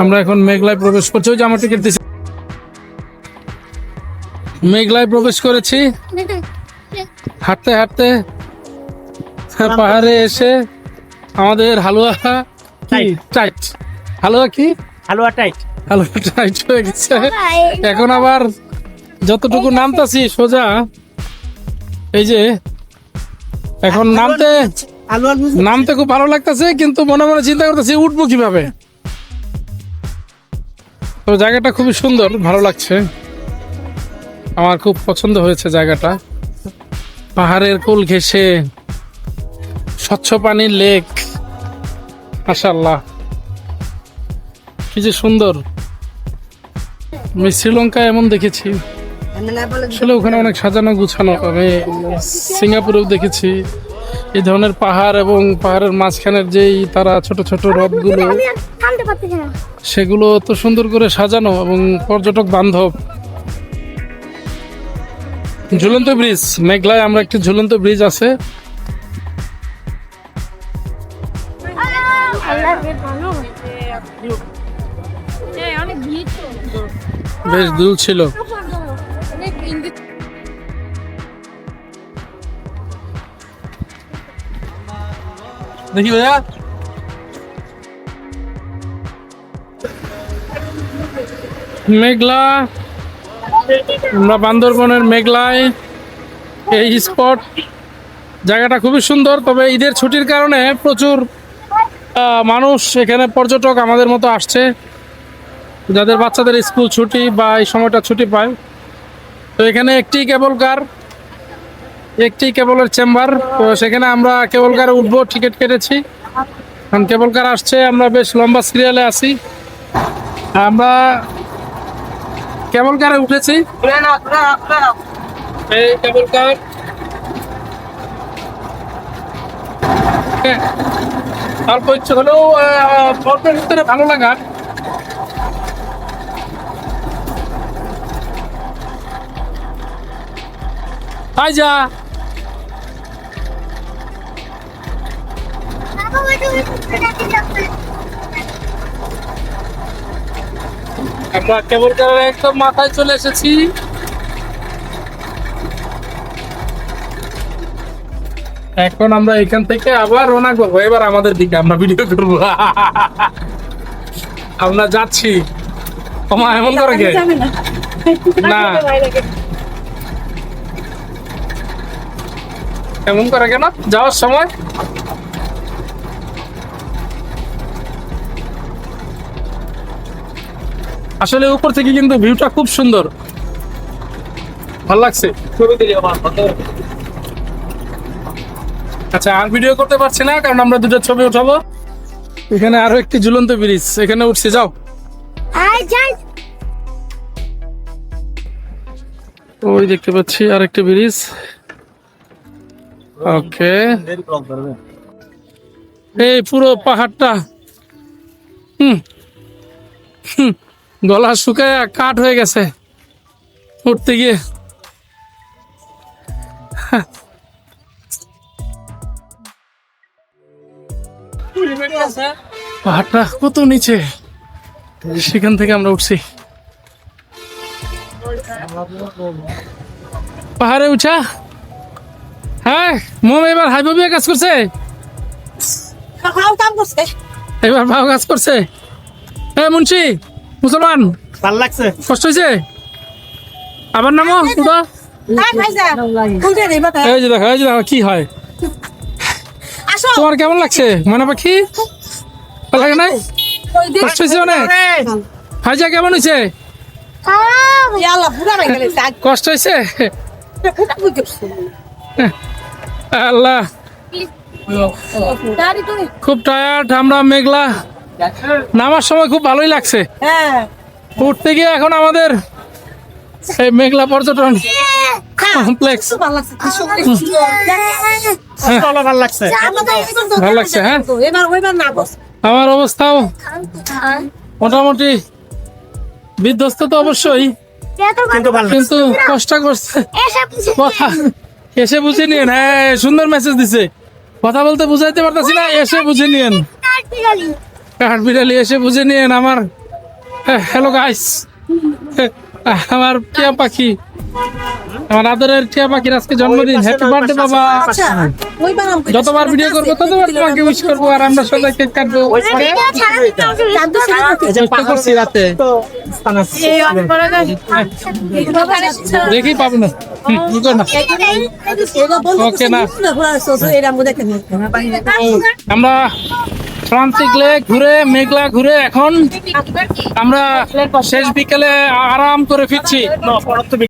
আমরা এখন মেঘলায় প্রবেশ করছি। ওই যে আমার টিকিট মেঘলায় প্রবেশ করেছি। হাঁটতে হাঁটতে পাহাড়ে এসে আমাদের হালুয়া কি? টাইট হালুয়া কি? হালুয়া টাইট হালুয়া টাইট হয়ে গেছে। এখন আবার যতটুকু নামতাছি সোজা এই যে এখন নামতে নামতে খুব ভালো লাগতেছে কিন্তু মনে মনে চিন্তা করতেছি উঠবো কীভাবে? তো জায়গাটা খুবই সুন্দর, ভালো লাগছে। আমার খুব পছন্দ হয়েছে জায়গাটা। পাহাড়ের কোল ঘেঁষে, স্বচ্ছ পানির লেক মাশাল্লাহ কি যে সুন্দর। আমি শ্রীলঙ্কায় এমন দেখেছি। আসলে ওখানে অনেক সাজানো গুছানো আমি সিঙ্গাপুরেও দেখেছি। এই ধরনের পাহাড় এবং পাহাড়ের মাঝখানের যেই তারা ছোট ছোট হ্রদগুলো সেগুলো তো সুন্দর করে সাজানো এবং পর্যটক বান্ধব। ঝুলন্ত ব্রিজ মেঘলায় আমরা একটি ঝুলন্ত ব্রিজ আছে। ভিড় বেশ দুল ছিল। দেখি ভাইয়া মেঘলা, আমরা বান্দরবনের মেঘলায় এই স্পট জায়গাটা খুবই সুন্দর, তবে ঈদের ছুটির কারণে প্রচুর মানুষ এখানে পর্যটক আমাদের মতো আসছে। যাদের বাচ্চাদের স্কুল ছুটি বা এই সময়টা ছুটি পায়। তো এখানে একটি কেবল কার একটি কেবলের চেম্বার। তো সেখানে আমরা কেবল কারে উঠবো টিকিট কেটেছি। কারণ কেবল কার আসছে আমরা বেশ লম্বা সিরিয়ালে আছি। আমরা কেবল কারে উঠেছি। হ্যাঁ, অল্প ইচ্ছে হলেও ভিতরে ভালো লাগা। হাই যা। আমরা কেবল কারের একদম মাথায় চলে এসেছি। এখন আমরা এখান থেকে আবার রওনা করব। এবার আমাদের দিকে আমরা ভিডিও করব। আমরা যাচ্ছি। তোমা এমন করে কে? না। এমন করে কেন? যাওয়ার সময় আসলে উপর থেকে কিন্তু ভিউটা খুব সুন্দর। ভালো লাগছে? আচ্ছা আর ভিডিও করতে পারছি না কারণ আমরা দুটো ছবি উঠাবো। এখানে আরও একটি ঝুলন্ত ব্রিজ। এখানে উঠছে যাও। ওই দেখতে পাচ্ছি আর একটি ব্রিজ ওকে। এই পুরো পাহাড়টা। হুম। হুম, গলা শুকায় কাঠ হয়ে গেছে। উঠতে গিয়ে। পাহাড়টা কত নিচে? সেখান থেকে আমরা উঠছি। পাহাড়ে উঠা। হ্যাঁ মোম এবার হাইভাবে কাজ করছে। এবার ভাও কাজ করছে। হ্যাঁ মুন্সি। মুসলমান ভালো লাগছে। কষ্ট হয়েছে আবার নামো উঠো। এই যে দেখো এই যে দেখো কি হয়? তোমার কেমন লাগছে? মনে পাখি ভালো লাগে নাই? কষ্ট হয়েছে অনেক? হাইজা কেমন হয়েছে কষ্ট হয়েছে আল্লাহ। খুব টায়ার্ড আমরা মেঘলা। নামার সময় খুব ভালোই লাগছে। উঠতে গিয়ে এখন আমাদের এই মেঘলা পর্যটন কমপ্লেক্স। ভালো লাগছে ভালো লাগছে হ্যাঁ? আমার অবস্থাও মোটামুটি বিধ্বস্ত তো অবশ্যই কিন্তু কষ্ট করছে। এসে বুঝে কথা এসে বুঝে নিয়েন হ্যাঁ সুন্দর মেসেজ দিছে। কথা বলতে বুঝাইতে পারতাছি না এসে বুঝে নিয়েন। কাট কাঠ বিড়ালি এসে বুঝে নিয়েন আমার। হ্যালো গাইস আমার টিয়া পাখি। আমার আদরের টিয়া পাখির আজকে জন্মদিন। হ্যাপি বার্থডে বাবা। যতবার ভিডিও করব ততবার তোমাকে উইশ করব। আর আমরা সবাই কেক কাটবো। করছি রাতে দেখি পাবো না। হুম, কি করো না। ওকে না। আমরা প্রান্তিক লেক ঘুরে মেঘলা ঘুরে এখন আমরা শেষ বিকেলে আরাম করে ফিরছি।